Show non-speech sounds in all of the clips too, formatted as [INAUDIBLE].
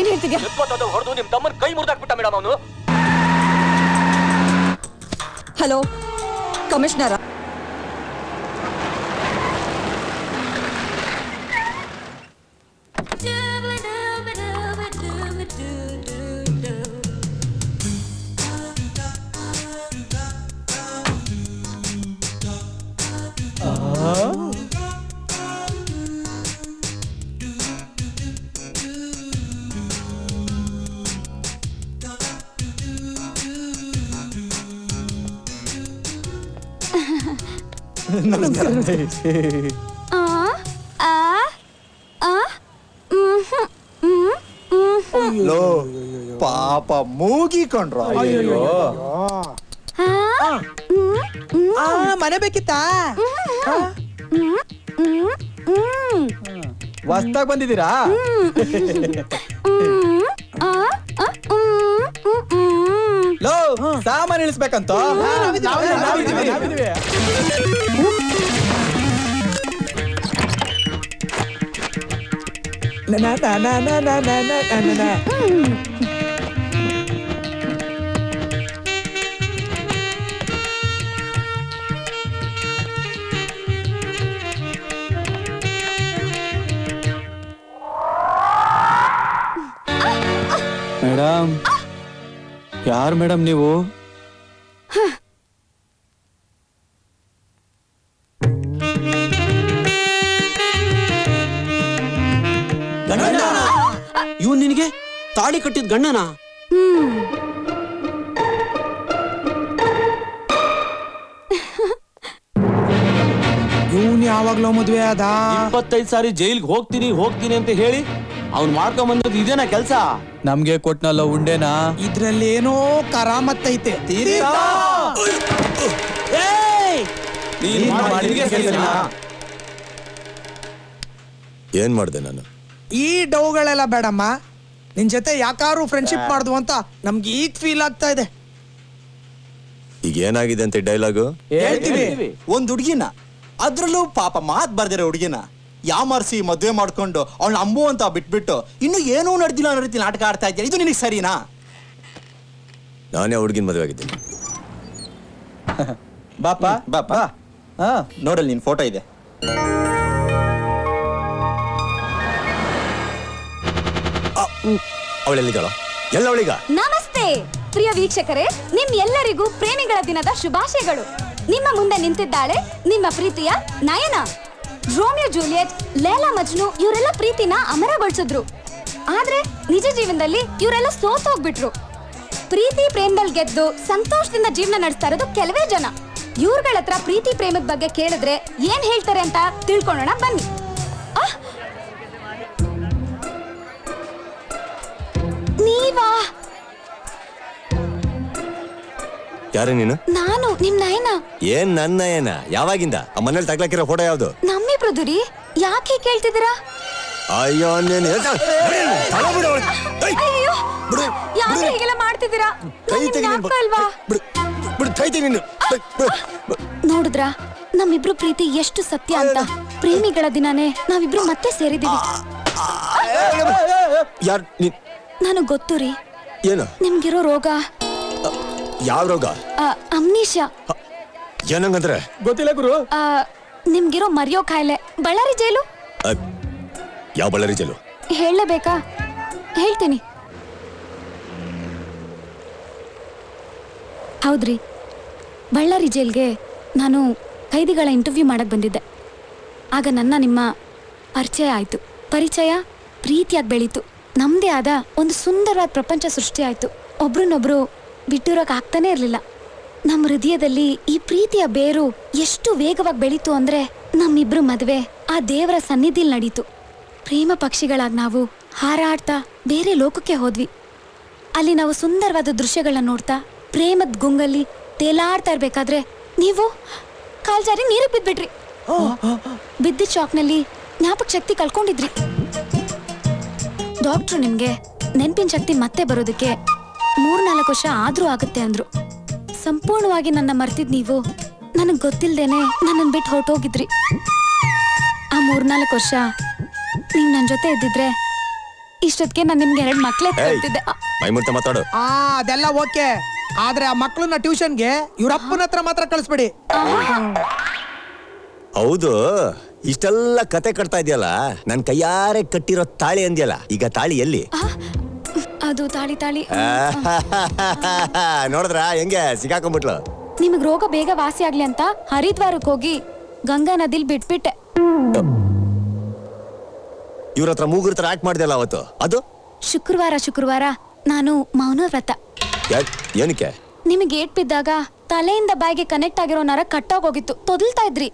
ಇಷ್ಟೊತ್ತಿಗೆ ಹೊಡೆದು ನಿಮ್ ತಮ್ಮನ್ ಕೈ ಮುರಿದಾಕ್ಬಿಟ್ಟ ಮೇಡಮ್ ಅವನು. ಹಲೋ ಕಮಿಷನರ? ಆ ಆ ಆ. ಲೋ ಪಾಪ ಮೂಗಿಕೊಂಡ್ರು ಆ, ಮನೆ ಬೇಕಿತ್ತಾ. ಹೊಸ್ದಾಗ್ ಬಂದಿದ್ದೀರಾ ಆ, ಆ. ಲೋ ಸಾಮಾನ್ ಇಳಿಸ್ಬೇಕಂತ ಮೇಡಮ್ ಯಾರು ಮೇಡಮ್ ನೀವು ಕಟ್ಟಿದ ಗಂಡನ. ಇವನ್ ಯಾವಾಗ್ಲೋ ಮದ್ವೆ ಆದ? ಇಪ್ಪತ್ತೈದು ಸಾರಿ ಜೈಲ್ಗೆ ಹೋಗ್ತೀನಿ ಹೋಗ್ತೀನಿ ಅಂತ ಹೇಳಿ ಅವ್ನ್ ಮಾಡ್ಕೊಂಡ್ ಬಂದದ್ ಇದೇನಾ ಕೆಲ್ಸ? ನಮ್ಗೆ ಕೊಟ್ನಲ್ಲ ಉಂಡೆನಾ? ಇದ್ರಲ್ಲಿ ಏನೋ ಕರಾಮತ್ ಐತೆ ನೀನ್ ಮಾಡಿದ್ಗೆ ಸರಿನಾ? ಏನ್ ಮಾಡ್ದೆ ನಾನು? ಈ ಡೌಗಳೆಲ್ಲ ಬೇಡಮ್ಮ. ನಿನ್ ಜೊತೆ ಯಾಕಾರು ಫ್ರೆಂಡ್ಶಿಪ್ ಮಾಡ್ದು ಅಂತ ನಮ್ಗೆ ಈಗ ಫೀಲ್ ಆಗ್ತಾ ಇದೆ. ಈಗ ಏನಾಗಿದೆ ಅಂತ ಡೈಲಾಗು ಹೇಳ್ತೀವಿ. ಒಂದ್ ಹುಡುಗಿನ. ಅದ್ರಲ್ಲೂ ಪಾಪ ಮಾತ್ ಬರ್ದಿರೋ ಹುಡುಗಿನ. ಯಾಮರ್ಸಿ ಮದ್ವೆ ಮಾಡ್ಕೊಂಡು ಅವಳ ಅಂಬು ಅಂತ ಬಿಟ್ಬಿಟ್ಟು ಇನ್ನು ಏನೂ ನಡೆದಿಲ್ಲ ಅನ್ನೋ ರೀತಿ ನಾಟಕ ಆಡ್ತಾ ಇದ್ದೀನಿ ಇದು ನಿನಗೆ ಸರಿನಾ? ನಾನೇ ಹುಡುಗಿನ ಮದುವೆ ಆಗಿದ್ದೀನಿ. ಬಾಪ ಬಾಪಾ ಹಾ. ನೋಡಲ್ ನಿನ್ ಫೋಟೋ ಇದೆ. ಅವಳೆಲ್ಲಿದ್ದಾಳ? ಎಲ್ಲ ಅವಳಿಗ ನಮಸ್ತೆ! ಪ್ರಿಯ ವೀಕ್ಷಕರೇ ನಿಮ್ ಎಲ್ಲರಿಗೂ ಪ್ರೇಮಿಗಳ ದಿನದ ಶುಭಾಶಯಗಳು. ನಿಮ್ಮ ಮುಂದೆ ನಿಂತಿದ್ದಾಳೆ ನಿಮ್ಮ ಪ್ರೀತಿಯ ನಯನ. ರೋಮಿಯೋ ಜೂಲಿಯಟ್, ಲೇಲಾ ಮಜ್ನು, ಇವರೆಲ್ಲ ಪ್ರೀತಿನ ಅಮರಗೊಳಿಸಿದ್ರು. ಆದ್ರೆ ನಿಜ ಜೀವನದಲ್ಲಿ ಇವರೆಲ್ಲ ಸೋತೋಗ್ಬಿಟ್ರು. ಪ್ರೀತಿ ಪ್ರೇಮದಲ್ಲಿ ಗೆದ್ದು ಸಂತೋಷದಿಂದ ಜೀವನ ನಡೆಸ್ತಾ ಇರೋದು ಕೆಲವೇ ಜನ. ಇವ್ರಗಳ ಹತ್ರ ಪ್ರೀತಿ ಪ್ರೇಮದ ಬಗ್ಗೆ ಕೇಳಿದ್ರೆ ಏನ್ ಹೇಳ್ತಾರೆ ಅಂತ ತಿಳ್ಕೊಳ್ಳೋಣ ಬನ್ನಿ. ನೀವಾ ಯಾರೇ ನೀನು ನಾನು ನಿಮ್ ನಯನ ಏನ್ ನನ್ನ ಏನ ಯಾವಾಗಿಂದ ಆ ಮನೇಲಿ ತಗ್ಲಾಕಿರೋ ಫೋಟೋ ಯಾವ್ದು ನಮ್ಮಿಬ್ರು ದುರಿ ಯಾಕೆ ಕೇಳ್ತಿದ್ದೀರಾ ಅಯ್ಯೋ ನೀನು ತಲೆ ಬಿಡು ಅವ್ಳಿಗೆ. ಏಯ್, ಅಯ್ಯೋ ಬಿಡು, ಯಾಕೆ ಬಿಡು. ಹೀಗೆಲ್ಲ ಮಾಡ್ತಿದ್ದೀರಾ ಕೈ ನಾನ್ ತೆಗಿ ನೀನು. ಆಗ್ತಾ ಇಲ್ವಾ ಬಿಡು, ಬಿಡು, ಕೈ ತೆಗಿ ನೀನು ಬಿಡು, ಬಿಡು. ನೋಡಿದ್ರಾ ನಮ್ಮಿಬ್ರು ಪ್ರೀತಿ ಎಷ್ಟು ಸತ್ಯ ಅಂತ ಪ್ರೇಮಿಗಳ ದಿನಾನೇ ನಾವಿಬ್ರು ಮತ್ತೆ ಸೇರಿದೀವಿ ಯಾರ್ ನೀನ್ ನಾನು ಗೊತ್ತು ರೀ. ಏನು? ನಿಮ್ಗಿರೋ ರೋಗ? ಯಾವ ರೋಗ? ಆ, ಏನಂಗಂದ್ರೆ? ಗೊತ್ತಿಲ್ಲ ಗುರು. ಆ, ನಿಮ್ಗಿರೋ ಮರಿಯೋ ಕಾಯಿಲೆ. ಬಳ್ಳಾರಿ ಜೈಲು? ಯಾವ ಬಳ್ಳಾರಿ ಜೈಲು? ಹೇಳಲೇಬೇಕಾ? ಹೇಳ್ತೀನಿ. ಹೌದ್ರಿ. ಬಳ್ಳಾರಿ ಜೈಲ್ಗೆ ನಾನು ಕೈದಿಗಳ ಇಂಟರ್ವ್ಯೂ ಮಾಡಕ್ ಬಂದಿದ್ದೆ. ಆಗ ನನ್ನ ನಿಮ್ಮ ಪರಿಚಯ ಆಯ್ತು. ಪರಿಚಯ ಪ್ರೀತಿಯಾಗಿ ಬೆಳೀತು. ನಮ್ಮದೇ ಆದ ಒಂದು ಸುಂದರವಾದ ಪ್ರಪಂಚ ಸೃಷ್ಟಿ ಆಯ್ತು ಒಬ್ರನ್ನೊಬ್ರು ಬಿಟ್ಟಿರೋಕೆ ಆಗ್ತಾನೆ ಇರಲಿಲ್ಲ. ನಮ್ಮ ಹೃದಯದಲ್ಲಿ ಈ ಪ್ರೀತಿಯ ಬೇರು ಎಷ್ಟು ವೇಗವಾಗಿ ಬೆಳೀತು ಅಂದ್ರೆ ನಮ್ಮಿಬ್ರು ಮದುವೆ ಆ ದೇವರ ಸನ್ನಿಧಿಲಿ ನಡೀತು. ಪ್ರೇಮ ಪಕ್ಷಿಗಳಾಗಿ ನಾವು ಹಾರಾಡ್ತಾ ಬೇರೆ ಲೋಕಕ್ಕೆ ಹೋದ್ವಿ. ಅಲ್ಲಿ ನಾವು ಸುಂದರವಾದ ದೃಶ್ಯಗಳನ್ನ ನೋಡ್ತಾ ಪ್ರೇಮದ ಗುಂಗಲ್ಲಿ ತೇಲಾಡ್ತಾ ಇರ್ಬೇಕಾದ್ರೆ ನೀವು ಕಾಲ್ಜಾರಿ ನೀರಿಗೆ ಬಿದ್ಬಿಟ್ರಿ. ಬಿದ್ದ ಶಾಕ್ನಲ್ಲಿ ಜ್ಞಾಪಕ ಶಕ್ತಿ ಕಳ್ಕೊಂಡಿದ್ರಿ. ಡಾಕ್ಟ್ರು ನಿಮ್ಗೆ ನೆನ್ಪಿನ ಶಕ್ತಿ ಮತ್ತೆ ಬರೋದಕ್ಕೆ ಮೂರ್ನಾಲ್ಕು ವರ್ಷ ಆದ್ರೂ ಆಗುತ್ತೆ ಅಂದ್ರು. ಸಂಪೂರ್ಣವಾಗಿ ನನ್ನ ಮರ್ತಿದ್ ನೀವು. ನನಗ್ ಗೊತ್ತಿಲ್ದೇನೆ ನನ್ನನ್ ಬಿಟ್ಟು ಹೊರಟೋಗಿದ್ರಿ. ಆ ಮೂರ್ನಾಲ್ಕು ವರ್ಷ ನೀವ್ ನನ್ ಜೊತೆ ಇದ್ದಿದ್ರೆ ಇಷ್ಟೊತ್ತಿಗೆ ನಾನು ನಿಮ್ಗೆ ಎರಡ್ ಮಕ್ಳೇ ತರ್ತಿದ್ದೆ. ಮಾತಾಡು. ಆ ಅದೆಲ್ಲ ಓಕೆ. ಆದ್ರೆ ಆ ಮಕ್ಳನ್ನ ಟ್ಯೂಷನ್ಗೆ ಇವ್ರ ಅಪ್ಪನ ಹತ್ರ ಮಾತ್ರ ಕಳಿಸ್ಬೇಡಿ. ಹೌದು. ಇಷ್ಟೆಲ್ಲ ಕತೆ ಕಟ್ತಾ ಇದೆಯಲ್ಲ? ನನ್ ಕೈಯಾರೆ ಕಟ್ಟಿರೋ ತಾಳಿ ಅಂದ್ಯಲ್ಲ ಈಗ ತಾಳಿ ಎಲ್ಲಿ ಅದು ತಾಳಿ ತಾಳಿ. ನೋಡಿದ್ರ? ಹೆಂಗೆ? ಸಿಕ್ಕಾಕೊಂಡ್ಬಿಟ್ಲು ನಿಮಗ್ ರೋಗ ಬೇಗ ವಾಸಿ ಆಗ್ಲಿ ಅಂತ ಹರಿದ್ವಾರಕ್ಕೆ ಹೋಗಿ ಗಂಗಾ ನದಿಲ್ ಬಿಟ್ಬಿಟ್ಟೆ. ಇವ್ರ ಹತ್ರ ಮೂಗುರ್ ತರ ಆಕ್ಟ್ ಮಾಡ್ದಲ್ಲ ಅವತ್ತು. ಅದು? ಶುಕ್ರವಾರ ಶುಕ್ರವಾರ ನಾನು ಮೌನ ವ್ರತ. ಏನಕ್ಕೆ? ನಿಮಗೆ ಏಟ್ ಬಿದ್ದಾಗ ತಲೆಯಿಂದ ಬಾಯಿಗೆ ಕನೆಕ್ಟ್ ಆಗಿರೋ ನರ ಕಟ್ಟಾಗೋಗಿತ್ತು ತೊದಲ್ತಾ ಇದ್ರಿ.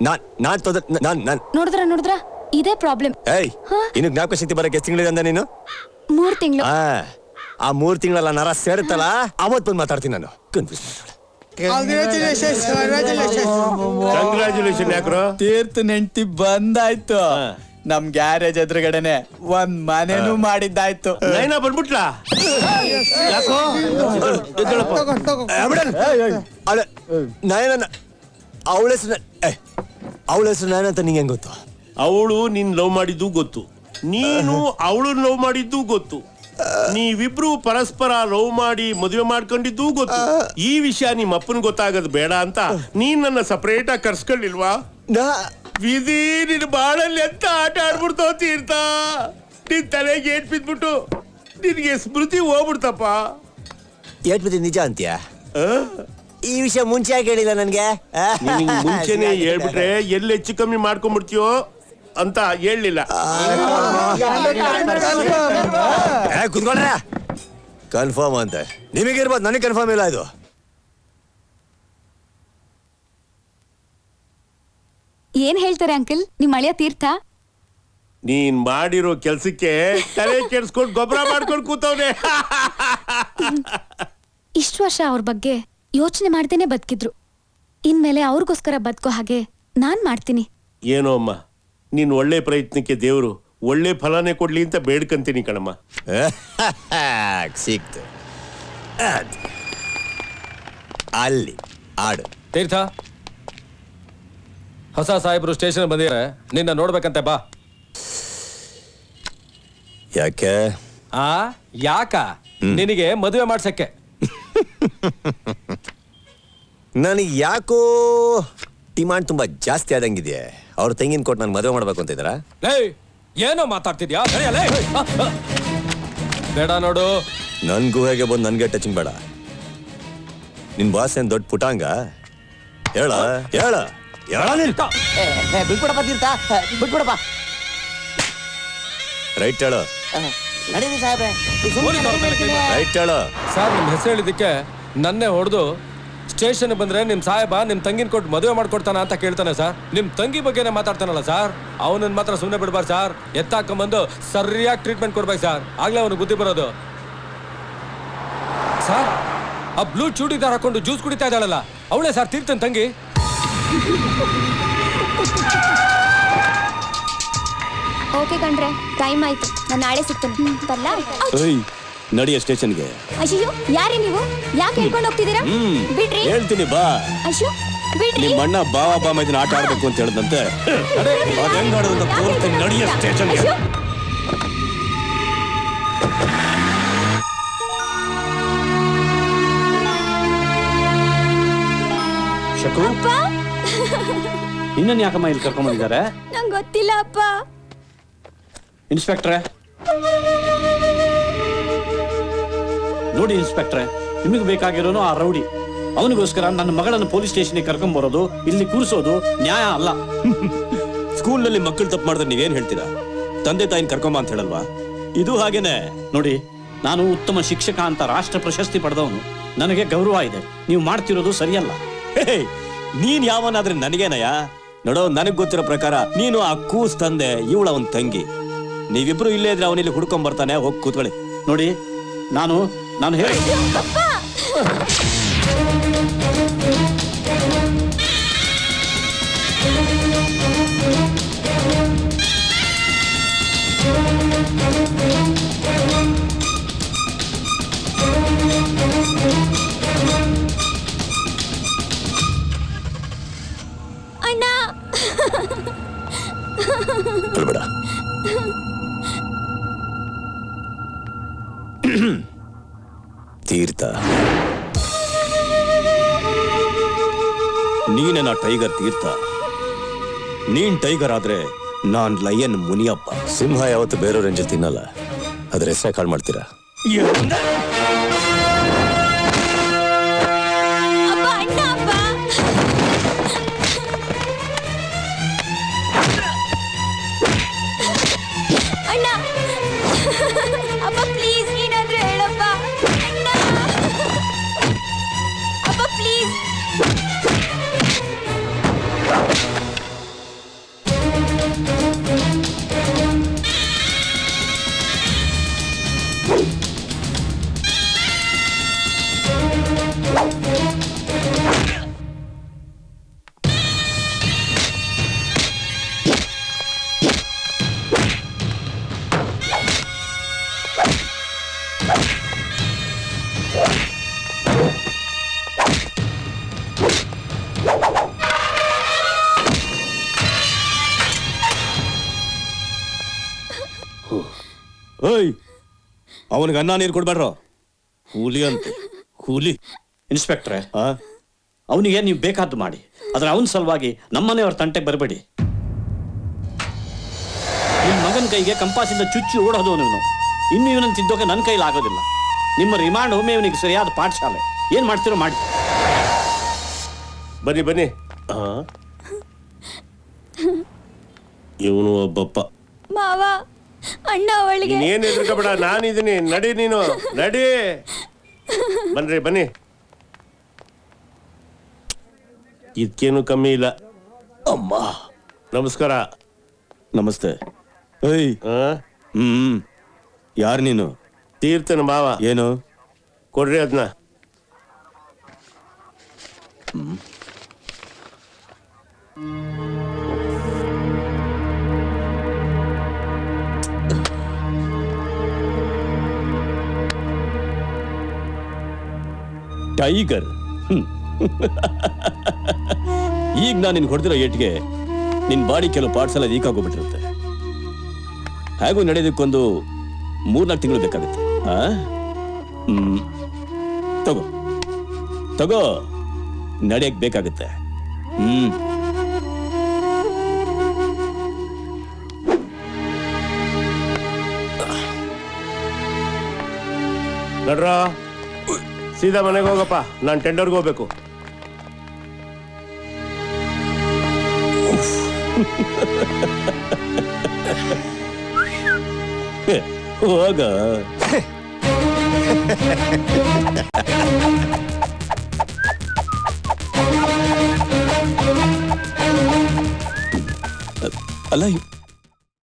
ನಾನ್ ನಾನ್ ತೊದ ನಾನ್ ನಾನ್ ನೋಡಿದ್ರ ನೋಡಿದ್ರ ಇದೇ ಪ್ರಾಬ್ಲಮ್ ಏಯ್ ಹಾ? ಇನ್ನು ಜ್ಞಾಪಕ ಶಕ್ತಿ ಬರಕ್ಕೆ ಎಷ್ಟು ತಿಂಗಳಿದೆ ಅಂದ ನೀನು ಮೂರ್ ತಿಂಗಳು ಆ ಆ ಮೂರ್ ತಿಂಗಳಲ್ಲ ನರ ಸೇರುತ್ತಲ್ಲ ಅವತ್ ಬಂದು ಮಾತಾಡ್ತೀನಿ ನಾನು ಕನ್ಫ್ಯೂಸ್ ಯಾಕ್ರೋ ತೀರ್ಥ ನೆಂಟಿ ಬಂದಾಯ್ತು ನಮ್ ಗ್ಯಾರೇಜ್ ಎದುರುಗಡೆನೆ ಒಂದ್ ಮನೆನೂ ಮಾಡಿದ್ದಾಯ್ತು ನೈನಾ ಬಂದ್ಬಿಟ್ಲಾ ಯಾಕೋ ಎದ್ದೇಳಪ್ಪ. ಅಲ್ಲ ನಾಯನ ಅವಳ ಹೆಸರು ಅವಳ ಹೆಸರು ನಾನಂತ ನಿಂಗೆ ಹೆಂಗ್ ಗೊತ್ತು? ಅವಳು ನಿನ್ ಲವ್ ಮಾಡಿದ್ದು ಗೊತ್ತು. ನೀನು ಅವಳು ಲವ್ ಮಾಡಿದ್ದು ಗೊತ್ತು. ನೀವಿಬ್ರು ಪರಸ್ಪರ ಲವ್ ಮಾಡಿ ಮದುವೆ ಮಾಡ್ಕೊಂಡಿದ್ದು ಗೊತ್ತು. ಈ ವಿಷಯ ನಿಮ್ಮ ಅಪ್ಪನ್ ಗೊತ್ತಾಗದ್ ಬೇಡ ಅಂತ ನೀನ್ ನನ್ನ ಸಪರೇಟ್ ಆಗಿ ಕರ್ಸ್ಕೊಳ್ಳಿಲ್ವಾ ನಾ ವಿಧಿ ನಿನ್ ಬಾಳಲ್ಲಿ ಎಂತ ಆಟ ಆಡ್ಬಿಡ್ತಾವ ತೀರ್ಥ. ನಿನ್ ತಲೆಗೆ ಏಟ್ ಬಿದ್ಬಿಟ್ಟು ನಿನ್ಗೆ ಸ್ಮೃತಿ ಹೋಗ್ಬಿಡ್ತಪ್ಪ. ಏಟ್ ಬಿದ್ದಿ ನಿಜ ಅಂತ್ಯ? ಆ? ಈ ವಿಷಯ ಮುಂಚೆ ಯಾಕೆ ಹೇಳಿಲ್ಲ ನನ್ಗೆ ಮುಂಚೆನೆ ಹೇಳ್ಬಿಟ್ರೆ ಎಲ್ಲಿ ಹೆಚ್ಚು ಕಮ್ಮಿ ಮಾಡ್ಕೊಂಡ್ಬಿಡ್ತೀಯೋ ಅಂತ ಹೇಳಲಿಲ್ಲ. ಏ, ಕುತ್ಕೊಳ್ರ ಕನ್ಫರ್ಮ್ ಅಂತ. ನಿಮಗಿರ್ಬೋದು ನನಗೆ ಕನ್ಫರ್ಮ್ ಇಲ್ಲ ಇದು. ಏನ್ ಹೇಳ್ತಾರೆ ಅಂಕಲ್? ನಿಮ್ ಮಳೆಯ ತೀರ್ಥ? ನೀನ್ ಮಾಡಿರೋ ಕೆಲ್ಸಕ್ಕೆ ತಲೆ ಕೆಡ್ಸ್ಕೊಂಡು ಗೊಬ್ಬರ ಮಾಡ್ಕೊಂಡು ಕೂತವ್ನೆ. ಇಷ್ಟು ವರ್ಷ ಅವ್ರ ಬಗ್ಗೆ ಯೋಚನೆ ಮಾಡ್ದೇನೆ ಬದುಕಿದ್ರು. ಇನ್ಮೇಲೆ ಅವ್ರಿಗೋಸ್ಕರ ಬದುಕೋ ಹಾಗೆ ನಾನ್ ಮಾಡ್ತೀನಿ. ಏನೋ ಅಮ್ಮ ನೀನ್ ಒಳ್ಳೆ ಪ್ರಯತ್ನಕ್ಕೆ ದೇವ್ರು ಒಳ್ಳೆ ಫಲನೇ ಕೊಡ್ಲಿ ಅಂತ ಬೇಡ್ಕಂತೀನಿ ಕಣಮ್ಮ. [LAUGHS] ಸಿಕ್ತು. ಅದ್. ಅಲ್ಲಿ ಆಡು. ತೀರ್ಥ ಹೊಸ ಸಾಹೇಬ್ರು ಸ್ಟೇಷನ್ ಬಂದಿದ್ದಾರೆ. ನಿನ್ನ ನೋಡ್ಬೇಕಂತೆ ಬಾ. ಯಾಕೆ? ಆ ಯಾಕ? ನಿನಗೆ ಮದುವೆ ಮಾಡ್ಸಕ್ಕೆ. [LAUGHS] ನನಗೆ ಯಾಕೋ ಡಿಮಾಂಡ್ ತುಂಬಾ ಜಾಸ್ತಿ ಆದಂಗಿದೆ. ಅವ್ರ ತೆಂಗಿನ ಕೊಟ್ಟು ನಾನು ಮದುವೆ ಮಾಡ್ಬೇಕು ಅಂತ ಇದ್ದಾರಾ? ಏಯ್ ಏನೋ ಮಾತಾಡ್ತಿದ್ಯಾ? ಸರಿಯಲ್ಲ ಬೇಡ ನೋಡು. ನನ್ ಗುಹೆಗೆ ಬಂದು ನನ್ಗೆ ಟಚಿಂಗ್ ಬೇಡ. ನಿನ್ ಬಾಸ್ ಏನ್ ದೊಡ್ಡ ಪುಟಾಂಗ? ಹೇಳ ಹೇಳ. ಹೇಳ ನೀನ್ ಬಿಟ್ಬಿಡಪ್ಪ ತೀರ್ಥ. ಬಿಟ್ಬಿಡಪ್ಪ. ರೈಟ್ ಹೇಳು. ನಡೀರಿ ಸಾಹೇಬ್ರೆ. ಈಗ ಸುಮ್ನೆ ರೈಟ್ ಹೇಳು. ಸರ್ ನಿಮ್ ಹೆಸರು ಹೇಳಿದಕ್ಕೆ ನನ್ನೇ ಹೊಡೆದು ಸ್ಟೇಷನ್ ಬಂದ್ರೆ ನಿಮ್ ಸಾಹೇಬ ನಿಮ್ ತಂಗಿನ ಕೊಟ್ಟು ಮದುವೆ ಮಾಡ್ಕೊಡ್ತಾನ ಅಂತ ಕೇಳ್ತಾನೆ ಸರ್. ನಿಮ್ ತಂಗಿ ಬಗ್ಗೆನೇ ಮಾತಾಡ್ತಾನಲ್ಲ ಸರ್. ಅವನನ್ ಮಾತ್ರ ಸುಮ್ಮನೆ ಬಿಡ್ಬಾರ್ದು ಸರ್. ಎತ್ತಾಕೊಂಬಂದು ಸರಿಯಾಗಿ ಟ್ರೀಟ್ಮೆಂಟ್ ಕೊಡ್ಬೇಕು ಸರ್. ಆಗ್ಲೇ ಅವನಿಗೆ ಬುದ್ಧಿ ಬರೋದು. ಸರ್ ಆ ಬ್ಲೂ ಚೂಡಿದಾರ್ ಹಾಕೊಂಡು ಜ್ಯೂಸ್ ಕುಡಿತಾ ಇದ್ದಾಳಲ್ಲ. ಅವಳೇ ಸರ್ ತೀರ್ತನ್ ತಂಗಿ. ಓಕೆ ಕಣ್ರೆ ಟೈಮ್ ಆಯ್ತು. ನಾನು ನಾಳೆ ಸಿಗ್ತೇನೆ. ಬರ್ಲಾ? ನಡಿಯ ಸ್ಟೇಷನ್ಗೆ. ಅಶಿಯು ಯಾರೇ ನೀವು? ಯಾಕೆ ಹೇಳ್ಕೊಂಡು ಹೋಗ್ತಿದ್ದೀರಾ? ಬಿಡ್ರಿ. ಹೇಳ್ತೀನಿ ಬಾ. ಅಶು ಬಿಡ್ರಿ. ನಿಮ್ಮ ಅಣ್ಣ ಬಾವ ಬಾ ಇದನ್ನ ಆಟ ಆಡ್ಬೇಕು ಅಂತ ಹೇಳಿದಂತೆ. ಅದ್ ಹೆಂಗ್ ತೋರಿಸ್ತೀನಿ ನಡಿಯ ಸ್ಟೇಷನ್ಗೆ. ಇನ್ನೊಂದು ಶಕು. ಅಪ್ಪ. ಇನ್ನನ್ ಯಾಕಮ್ಮ ಇಲ್ಲಿ ಕರ್ಕೊಂಡ್ ಬಂದಿದ್ದಾರೆ ನಂಗೆ ಗೊತ್ತಿಲ್ಲ ಅಪ್ಪ. ಇನ್ಸ್ಪೆಕ್ಟ್ರೆ. ನೋಡಿ ಇನ್ಸ್ಪೆಕ್ಟ್ರೆ ನಿಮಗೆ ಬೇಕಾಗಿರೋನು ಆ ರೌಡಿ. ಅವನಿಗೋಸ್ಕರ ನನ್ನ ಮಗಳನ್ನು ಪೊಲೀಸ್ ಸ್ಟೇಷನ್ಗೆ ಕರ್ಕೊಂಡ್ ಬರೋದು ಇಲ್ಲಿ ಕೂರಿಸೋದು ನ್ಯಾಯ ಅಲ್ಲ. [LAUGHS] ಸ್ಕೂಲ್ನಲ್ಲಿ ಮಕ್ಕಳು ತಪ್ಪು ಮಾಡಿದ್ರೆ ನೀವೇನ್ ಹೇಳ್ತೀರಾ? ತಂದೆ ತಾಯಿನ ಕರ್ಕೊಂಬ ಅಂತ ಹೇಳಲ್ವಾ? ಇದು ಹಾಗೇನೆ. ನೋಡಿ ನಾನು ಉತ್ತಮ ಶಿಕ್ಷಕ ಅಂತ ರಾಷ್ಟ್ರ ಪ್ರಶಸ್ತಿ ಪಡೆದವನು. ನನಗೆ ಗೌರವ ಇದೆ. ನೀವು ಮಾಡ್ತಿರೋದು ಸರಿಯಲ್ಲ. ಹೇ, ನೀನ್ ಯಾವನಾದ್ರೆ ನನಗೇನಯ್ಯ? ನೋಡೋ ನನಗ್ ಗೊತ್ತಿರೋ ಪ್ರಕಾರ ನೀನು ಆ ಕೂಸ್ ತಂದೆ ಇವಳ ಅವನ್ ತಂಗಿ. ನೀವಿಬ್ರು ಇಲ್ಲೇ ಇದ್ರೆ ಅವನಿಲ್ಲಿ ಹುಡ್ಕೊಂಡ್ ಬರ್ತಾನೆ ಹೋಗಿ ಕೂತ್ಕೊಳ್ಳಿ. ನೋಡಿ ನಾನು ನಾನು ಹೇಳಿ ಅಣ್ಣ ತೀರ್ಥ. ನೀನ ಟೈಗರ್ ತೀರ್ಥ. ನೀನ್ ಟೈಗರ್ ಆದ್ರೆ ನಾನ್ ಲಯನ್ ಮುನಿಯಪ್ಪ. ಸಿಂಹ ಯಾವತ್ತು ಬೇರೆಯವ್ರ ತಿನ್ನಲ್ಲ. ಅದ್ರ ಹೆಸರೇ ಕಾಳು ಮಾಡ್ತೀರಾ? ಅವನಿಗೆ ಅನ್ನ ನೀರು ಕೊಡ್ಬೇಡ್ರೋ? ಕೂಲಿ ಅಂತ. ಕೂಲಿ. ಇನ್ಸ್ಪೆಕ್ಟ್ರೆ ಅವನಿಗೆ ನೀವು ಬೇಕಾದ್ದು ಮಾಡಿ. ಆದ್ರೆ ಅವನ ಸಲುವಾಗಿ ನಮ್ಮನೆಯವ್ರ ತಂಟೆಗೆ ಬರಬೇಡಿ. ನಿಮ್ಮ ಮಗನ ಕೈಗೆ ಕಂಪಾಸಿಂದ ಚುಚ್ಚಿ ಓಡೋದು ಅವನು ಇನ್ನು ಇವನನ್ನು ತಿದ್ದೋಕೆ ನನ್ನ ಕೈಲಿ ಆಗೋದಿಲ್ಲ. ನಿಮ್ಮ ರಿಮಾಂಡ್ ಒಮ್ಮೆ ಇವನಿಗೆ ಸರಿಯಾದ ಪಾಠಶಾಲೆ. ಏನು ಮಾಡ್ತೀರೋ ಮಾಡಿ. ಬನ್ನಿ ಬನ್ನಿ. ಇವನು ಒಬ್ಬಪ್ಪ. ಮಾವ ಅಣ್ಣ ಅವಳಿಗೆ. ನೀನ್ ಹೆದರ್ಕಬೇಡ ನಾನಿದ್ದೀನಿ ನಡಿ ನೀನು ನಡಿ. ಬನ್ರಿ ಬನ್ನಿ. ಇದಕ್ಕೇನು ಕಮ್ಮಿ ಇಲ್ಲ. ಅಮ್ಮ. ನಮಸ್ಕಾರ. ನಮಸ್ತೆ. ಏಯ್. ಆ? ಹ್ಮ್. ಯಾರು ನೀನು? ತೀರ್ಥನ ಮಾವ. ಏನು? ಕೊಡ್ರಿ ಅದನ್ನ ಟೈಗರ್. ಈಗ ನಾನು ನಿನ್ ಹೊಡೆದಿರೋ ಏಟ್ಗೆ ನಿನ್ ಬಾಡಿ ಕೆಲವು ಪಾರ್ಟ್ಸ್ ಎಲ್ಲ ವೀಕ್ ಆಗೋಗ್ಬಿಟ್ಟಿರುತ್ತೆ. ಹೇಗೂ ನಡೆಯೋದಕ್ಕೊಂದು ಮೂರ್ನಾಲ್ಕು ತಿಂಗಳು ಬೇಕಾಗುತ್ತೆ. ತಗೋ. ತಗೋ. ನಡೆಯಕ್ ಬೇಕಾಗುತ್ತೆ. ಹ್ಮ್. ನಡ್ರ. ಸೀದಾ ಮನೆಗೆ ಹೋಗಪ್ಪ. ನಾನು ಟೆಂಡರ್ಗೆ ಹೋಗ್ಬೇಕು. ಹೋಗ. ಅಲ್ಲ